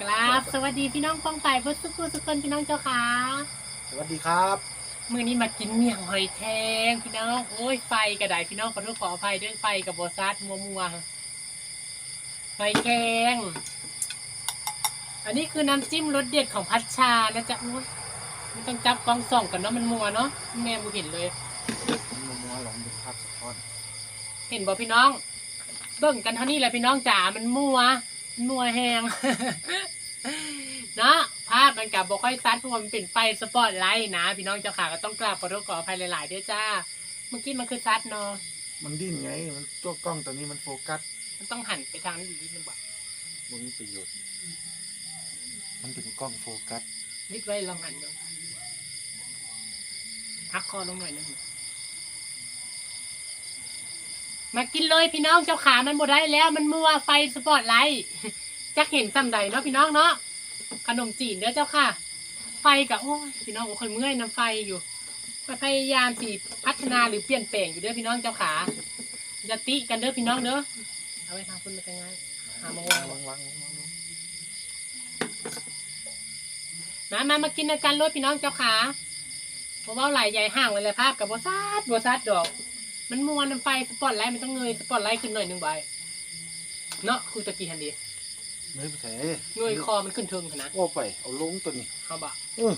กราบสวัสดีพี่น้องป้องไปเพื่อสุขุสุขคนพี่น้องเจ้าขาสวัสดีครับมือนี้มากินเมี่ยงหอยแครงพี่น้องโอ้ยไฟกระไดพี่น้องขอโทษขออภัยเรื่องไฟกับโบซัดมัวมัวๆหอยแครงอันนี้คือน้ำจิ้มรสเด็ดของพัชชานะจ๊ะอุ้ยไม่ต้องจับกล้องส่องกันเนาะมันมัวเนาะแม่บุเห็นเลยมัวมัวๆลองดูภาพสะท้อนเห็นบ่พี่น้อง เบิ่งกันเท่านี้แหละพี่น้องจ๋ามันมัวมั นมัวแหงเนาะภาพมันกับบ่ค่อยซัดเพราะว่ามันเป็นไฟสปอตไลท์นะ พี่น้องเจ้าขาก็ต้องกราบขอโทษขออภัยหลายๆด้วยจ้า เมื่อกี้มันคือซัดเนาะมันดิ้นไง มันตัวกล้องตัวนี้มันโฟกัส มันต้องหันไปทางนี้อีกนิดนึงบ่มันมีประโยชน์ มันเป็นกล้องโฟกัส นิดไว้ลองหันดูพักคอลงหน่อยนึง มากินเลยพี่น้องเจ้าขามันบ่ได้แล้วมันมัวไฟสปอตไลท์จักเห็นซ้ำใดเนาะพี่น้องเนาะขนมจีนเด้อเจ้าค่ะ ไฟกับโอ้ยพี่น้องโอ้คนเมื่อยน้ำไฟอยู่พยายามสิพัฒนาหรือเปลี่ยนแปลงอยู่เด้อพี่น้องเจ้าขาอย่าติกันเด้อพี่น้องเด้อเอาไว้ทางคุณไปกันไงหามาวางวางวางวางวางมามามากินกันรถพี่น้องเจ้าขาเพราะว่าไหลใหญ่ห่างเลยแหละภาพกับบัซัดบัซัดดอก มันมวนน้ำไฟสปอตไลท์มันต้องเงยสปอตไลท์ขึ้นหน่อยหนึ่งใบเนาะคือตะกี้ฮันดีเนื้อแผลเงยคอมันขึ้นเทิงขนาดว่าไปเอาลงตัวนี้เอาบะเออ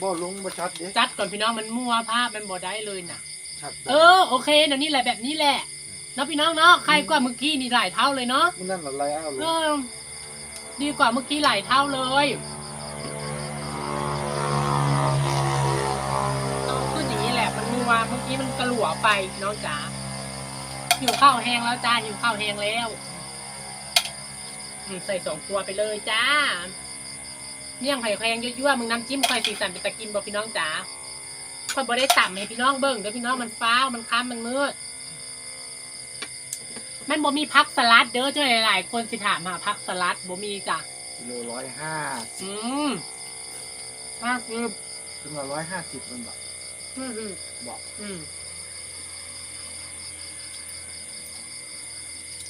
บ่ลงบ่ชัดเด้จัดก่อนพี่น้องมันมั่วภาพมันบ่ได้เลยนะชัดเออโอเคเดี๋ยวนี้แหละแบบนี้แหละเนาะพี่น้องเนาะใครกว่าเมื่อกี้นี่หลายเท่าเลยเนาะมันนั่นอะไรอ้าวลเองอดีกว่าเมื่อกี้หลายเท่าเลยเอาขึ้นอย่าง นี้แหละมันมัวเมื่อกี้มันกระหลัวไปพี่น้องจ๋าหิวข้าวแห้งแล้วจ้าหิวข้าวแห้งแล้วอืมใส่สองตัวไปเลยจ้าเมี่ยงไผ่แครงยั่วๆมึงน้ำจิ้มคอยสีสันเป็นตะกินบอกพี่น้องจ๋าคนบ่ได้ต่ำให้พี่น้องเบิ่งเด้อพี่น้องมันฟ้าวมันค้ำมันมืดมันบ่มีพักสลัดเด้อเจ้าหลายๆคนสิถามหาพักสลัดบ่มีจ้ะกิโลร้อยห้าอืมมากคือถึงละร้อยห้าสิบมันแบบ อืมอืมบอกอืม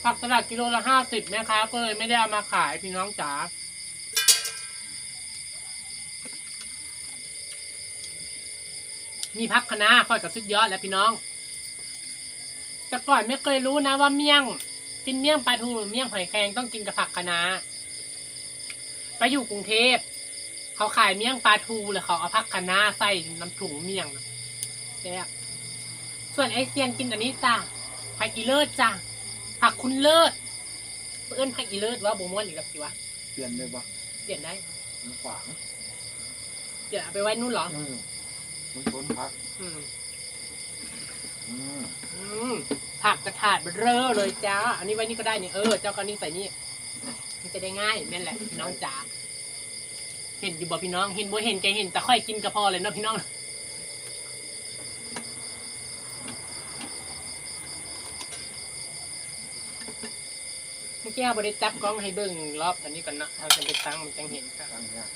ผักสลัดกิโลละห้าสิบแม่ค้าก็เลยไม่ได้เอามาขายพี่น้องจ๋ามีพักคะน้าค่อยกับสุดยอดแล้วพี่น้อง แต่ก่อนไม่เคยรู้นะว่าเมี่ยง กินเมี่ยงปลาทูหรือเมี่ยงหอยแครงต้องกินกับผักคะน้าไปอยู่กรุงเทพ เขาขายเมี่ยงปลาทูเลยเขาเอาผักคะน้าใส่น้ำถุงเมี่ยงนะ แซ่บส่วนไอเซียนกินอันนี้จ้ะผักอีเลิศจ้ะผักคุณเลิศเอิ้นผักอีเลิศว่าบ่ม่วนอีกแล้วสิวะเปลี่ยนได้ปะเปลี่ยนได้มันขวางเดี๋ยวเอาไปไว้นู่นเหรออืมมันทนพักอืมอืมอืมผักกระถาดเบอเร่อเลยจ้า อันนี้ไว้นี่ก็ได้นี่เออเจ้าก็นี่ใส่นี่มันจะได้ง่ายนั่นแหละพี่น้องจ๋าเห็นอยู่บ่พี่น้องเห็นบ่เห็นแกเห็นแต่ค่อยกินก็พอเลยเนาะพี่น้อง มื่อกี้เราบ่ได้จับกล้องให้เบิ่งรอบอันนี้ก่อนเนาะเอาจะไปตั้งมันจังเห็นค่ะตั้งยาก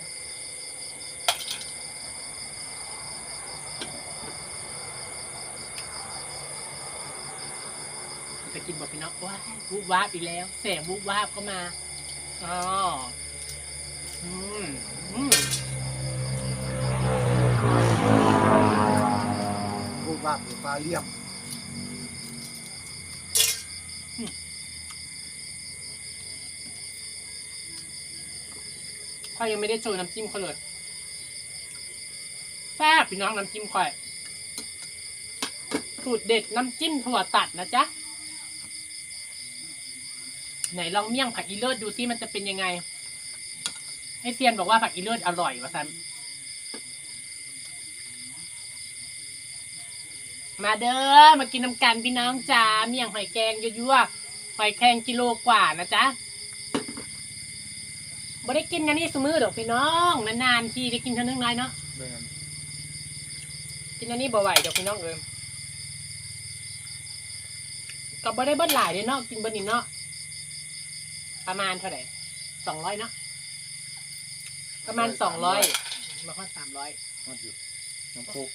จะกินบอกพี่น้องว้าวูบวาบอีกแล้วแสงวูบวาบเข้ามาอ๋ออืมอืมรูปวาดหรือฟ้าเลี่ยม ค่อยยังไม่ได้โชว์น้ำจิ้มเขาเลยแซ่บพี่น้องน้ำจิ้มค่อย สูตรเด็ดน้ำจิ้มถั่วตัดนะจ๊ะ ไหนลองเมี่ยงผักอีเลิศดูซิมันจะเป็นยังไง ให้เซียนบอกว่าผักอีเลิศอร่อยวะซันมาเด้อมากินน้ำกันพี่น้องจ๋าเมี่ยงหอยแกงยั่วๆหอยแครงกิโลกว่านะจ๊ะ บ่ได้กินกันนี่สมือดอกพี่น้องนานๆทีได้กินเท่านึงน้อยเนาะแม่นกินอันนี้บ่ไหวดอกพี่น้องเอิมก็บ่ได้เบิ้ลหลายเด้เนาะกินเบิ้ลนี่เนาะประมาณเท่าไหร่สองร้อยเนาะประมาณสองร้อยมาค่าสามร้อยมาอยู่น้ำโคก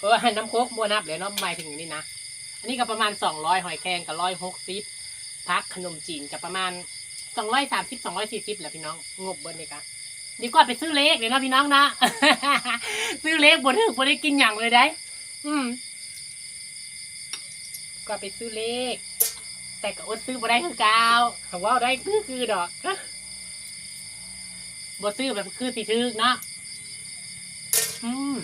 เออให้น้ำโคกบัวนับเลยเนาะหมายถึงอย่างนี้นะอันนี้ก็ประมาณสองร้อยหอยแครงกับร้อยหกสิบพักขนมจีนกับประมาณ สองร้อยสามสิบสองร้อยสี่สิบแหละพี่น้อง งบเบิร์นี่กะดีกว่าไปซื้อเล็กเลยนะพี่น้องนะ ซื้อเล็กบนถึงบนได้กินอย่างเลยได้ อืมก็ไปซื้อเลขแต่ก็อดซื้อบ่ได้คือเกาวเขาว่าได้คือคือดอกบ่ซื้อแบบคือสิทึกเนาะอืม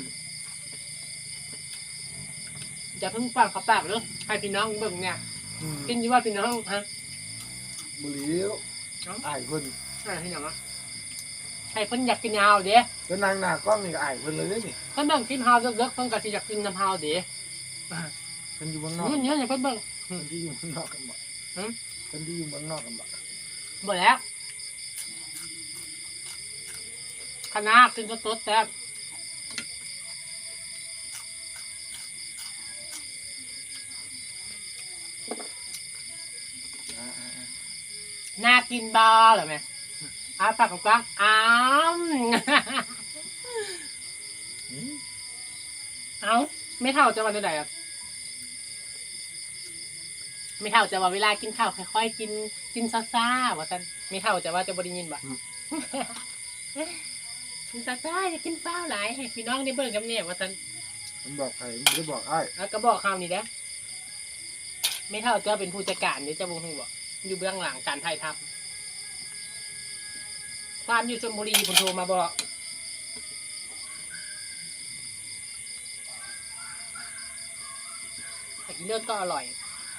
อย่าเพิ่งฟังเขาปากเลยให้พี่น้องเบิ่งเนี่ยอืมกินอยี่ว่าพี่น้องฮะบุหรี่เอ้าอายเพิ่นอ่าที่ไหนวะให้เพิ่นอยากกินยาวเด้แล้วนางหน้ากล้องนี่ก็อายเพิ่นเลยเด้นี่เพิ่นเบิ่งคลิปฮาวเลิกๆเพิ่นก็สิอยากกินน้ำฮาวเด้เพิ่นอยู่เมืองนอกเงี้ยเงี้ยอย่าเพิ่นเบิ่งเพิ่นที่อยู่เมืองนอกกันบ่หืมเพิ่นที่อยู่เมืองนอกกันบ่บ่แล้วคณะกินสดๆแซ่บ น่ากินบอเหรอแม่อ้าปากกว้างๆอ้ามอืมเอ้าไม่เท่าจะวันใดอะไม่เท่าจะว่าเวลากินข้าวค่อยๆกินกินซ่าๆว่าซั่นไม่เท่าจะว่าจะบ่ได้ยินบ่กินซ่าๆอย่ากินเปล่าหลายให้พี่น้องได้เบิ่งกับเนี่ยว่าซั่นมันบอกใครมันบ่ได้บอกอ้ายแล้วก็บอกคำนี้นะไม่เท่าจะเป็นผู้จัดการเดี๋ยวจะบ่ฮู้บ่อ อยู่เบื้องหลังการถ่ายทำความอยู่ชลบุรีผมโทรมาบอกผักอีเลิศก็อร่อย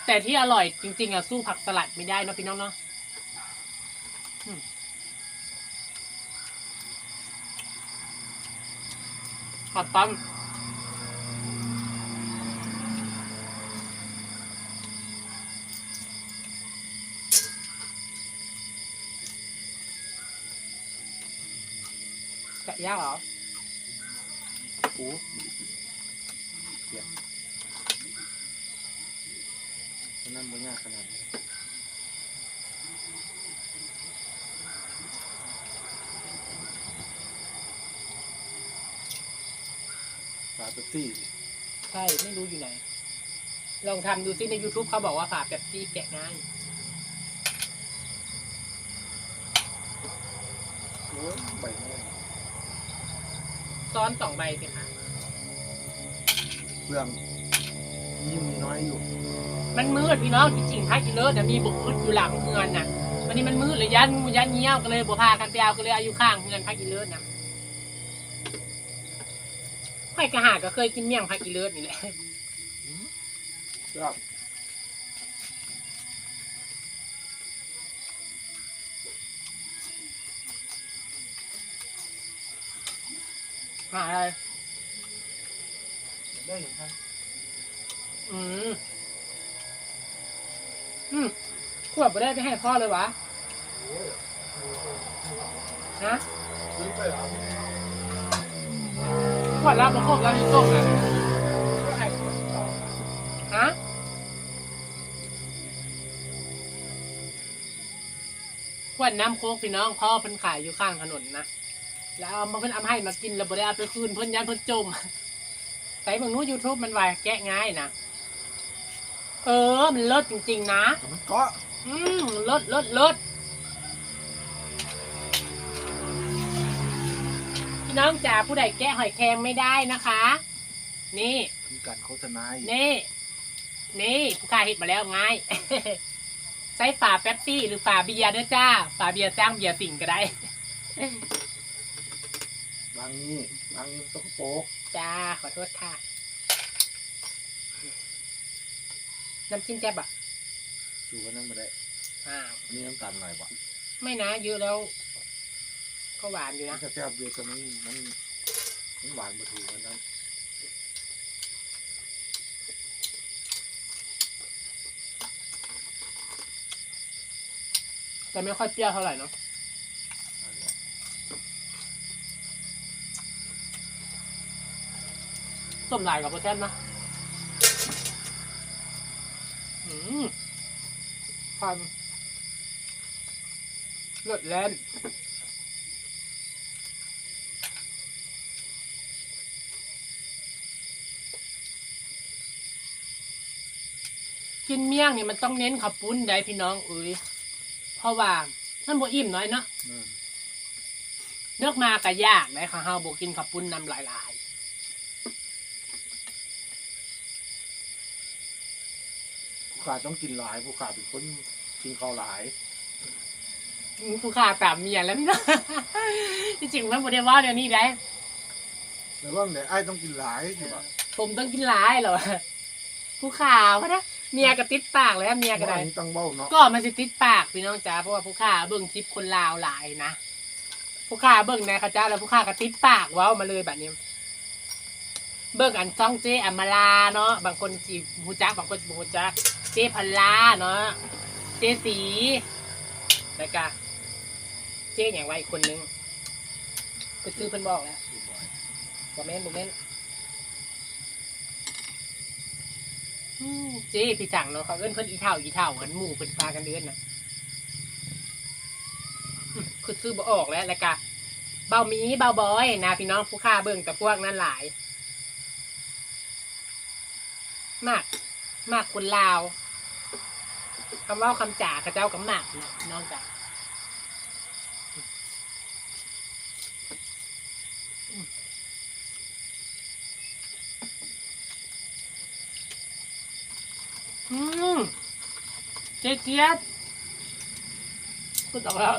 แต่ที่อร่อยจริง ๆอะสู้ผักสลัดไม่ได้นะพี่น้องเนาะขอบปั๊ม ยากเหรอโอ้เสียงอันนั่นบ่ยากขนาดนี้ปลาเปปซี่ใช่ไม่รู้อยู่ไหน ลองทำดูซิใน YouTube เขาบอกว่าฝาแบบซี่แกะง่ายโอ้ยใบแม่ง ซ้อนสองใบสิคะเปลืองยิ่งมีน้อยอยู่มันมืดพี่น้องจริงๆพายกิเลอร์นะมีบุกอึดอยู่หลังเงินน่ะ วันนี้มันมืดเลยยันยันเงี้ยวก็เลยบัวพากันไปเอาก็เลยอายุข้างเงินพายกิเลอร์นะข่อยกระหาก็เคยกินเมี่ยงพายกิเลอร์นี่แหละครับ หาอะไรได้เห็นท่านอืมอืมขวดไปได้ไปให้พ่อเลยวะฮะซื้อไปเหรอขวดรับมาครบแล้วนี่ต้มอะฮะขวดน้ำโค้กพี่น้องพ่อเพิ่นขายอยู่ข้างถนนนะ แล้วเอามาเพิ่นเอามาให้มากินแล้วบ่ได้เอาไปคืนเพิ่นยันเพิ่นจมใส่เบางนู้ยูทูบมันวายแกะง่ายนะเออ มันเลิศจริง ๆ นะแต่มันเกาะอืมเลิศเลิศเลิศพี่น้องจ๋าผู้ใดแกะหอยแครงไม่ได้นะคะ นี่มีการโฆษณาอีกนี่ นี่ผู้ค้าเห็ดมาแล้วไง ใช้ฝาแป๊บซี่หรือฝาเบียร์เด้อจ้า ฝาเบียร์จ้างเบียร์สิ่งก็ได้ บางนี่บางนี่ตกโป๊กจ้าขอโทษค่ะ น้ำจิ้มแจ่บอะดูว่านั่นมาได้อ้าวอันนี้น้ำตาลหน่อยว่ะไม่นะเยอะแล้วก็หวานอยู่มันะนจะแซ่บเดียวแต่มันมันมันหวานมาถูกกันนั้นแต่ไม่ค่อยเปรี้ยวเท่าไหร่เนาะ ส้มลายกับโปรแทนนะอืมความเลือดแล่นกินเมี่ยงเนี่ยมันต้องเน้นขับปุ้นได้พี่น้องเอ้ยเพราะว่ามันบ่อิ่มน้อยเนาะอืมเลือกมาก็ยากได้ค่ะเฮาบ่กินข้าวปุ้นนำหลาย ขาต้องกินหลายผู้ขาเป็นคนกินข้าวหลายๆผู้ค่าตามเมียแล้วพี่น้องที่จริงมันบ่ได้ว่าเดี๋ยวนี้ได้แต่ว่าเนี่ยไอ้ต้องกินหลายอยู่ป่ะผมต้องกินหลายเหรอผู้ข่าวก็นะเมียก็ติดปากแล้วเมียก็ได้อันนี้ต้องเบ้าเนาะก็มันจะติดปากพี่น้องจ๋าเพราะว่าผู้ข่าเบิ่งคลิปคนลาวหลายนะผู้ข่าเบิ่งในข้าเจ้าแล้วผู้ข่าก็ติดปากเว้ามาเลยแบบนี้เบิ่งอันซ่องเจอมมาลาเนาะบางคนจีบูจักบางคนจีบูจัก เจพันลาเนาะเจสีแล้วก็เจอย่างไวอีกคนนึงก็ชื่อเพิ่นบอกแล้วบ่แม่นบ่แม่นอืมเจพี่จังเนาะเขาเอิ้นเพิ่นอีเท่าอีเท่าเหมือนหมู่เพิ่นพากันเดินนะคือซื้อบ่ออกแล้วแล้วก็เบามีเบาบอยนะพี่น้องผู้ค่าเบิ่งแต่พวกนั้นหลาย มาก มากคนลาว คำว่าคำจ่าข้าเจ้ากำหนักนะพี่น้องจ๋าอืมเจ๊เจี๊ยบพูดออกแล้ว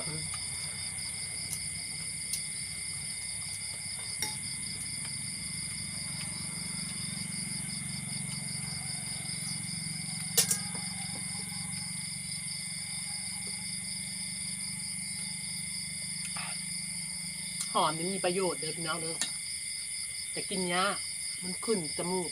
อมนี่มีประโยชน์เลยพี่น้องเด้อแต่กินยากมันขึ้นจมูก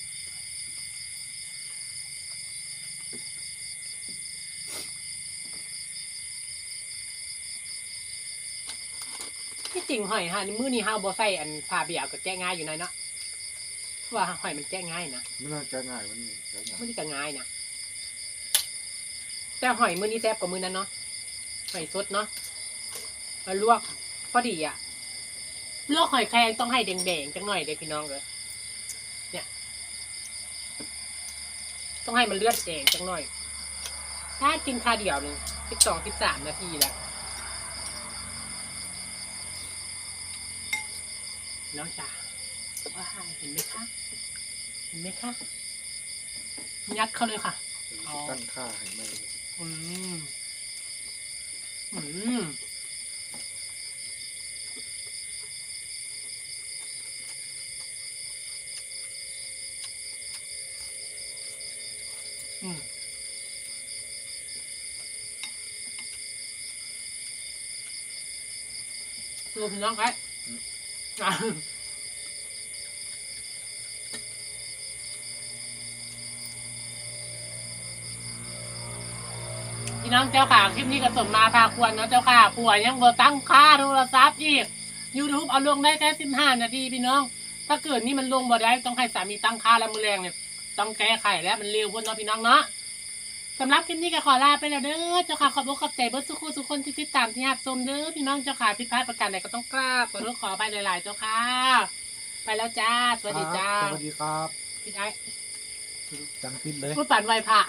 ที่จริงหอยฮะนี่มื้อนี้เฮาบ่ใส่อันผ้าเบี่ยวก็แก้ง่ายอยู่หน่อยเนาะเพราะว่าหอยมันแก้ง่ายนะไม่น่าจะง่ายวันนี้จะง่ายมื้อนี้ก็ง่ายนะแต่หอยมื้อนี้แซ่บกว่ามื้อนั้นเนาะหอยสดเนาะแล้วลวกพอดีอะ ลวกหอยแครงต้องให้แดงๆจังหน่อยเด้อพี่น้องเด้อเนี่ย ต้องให้มันเลือดแดงจังหน่อย ถ้ากินคาเดียวหนึ่งสิบสองสิบสามนาทีแล้วน้องจ๋าว่าเห็นไหมคะ เห็นไหมคะยัดเข้าเลยค่ะอ๋อตั้งค่าให้ไม่เลยอืม อืม รวมน้องไอ้อะพี่น้องเจ้าข่าคลิปนี้ก็ส่งมาพาควรเนาะเจ้าข่าป่วยยังบ่ตั้งค่าโทรศัพท์อีก YouTube เอาลงได้แค่สิบห้านาทีพี่น้อง ถ้าเกิดนี่มันลงบ่ได้ต้องให้สามีตั้งค่าแล้วมือแรงเนี่ย ต้องแก้ไขแล้วมันเร็วพ้นเนาะพี่น้องเนาะสำหรับคลิปนี้ก็ขอลาไปแล้วเด้อเจ้าค่ะขอบอกขอบใจเบิร์ดสุขุสุขคนที่ติดตามที่รับชมเด้อพี่น้องเจ้าค่ะผิดพลาดประการใดก็ต้องกราบขอโทษขอไปหลาย ๆ เจ้าค่ะไปแล้วจ้าสวัสดีจ้าสวัสดีครับพี่ไอ้จังพิดเลยพูดปั่นไหวพระ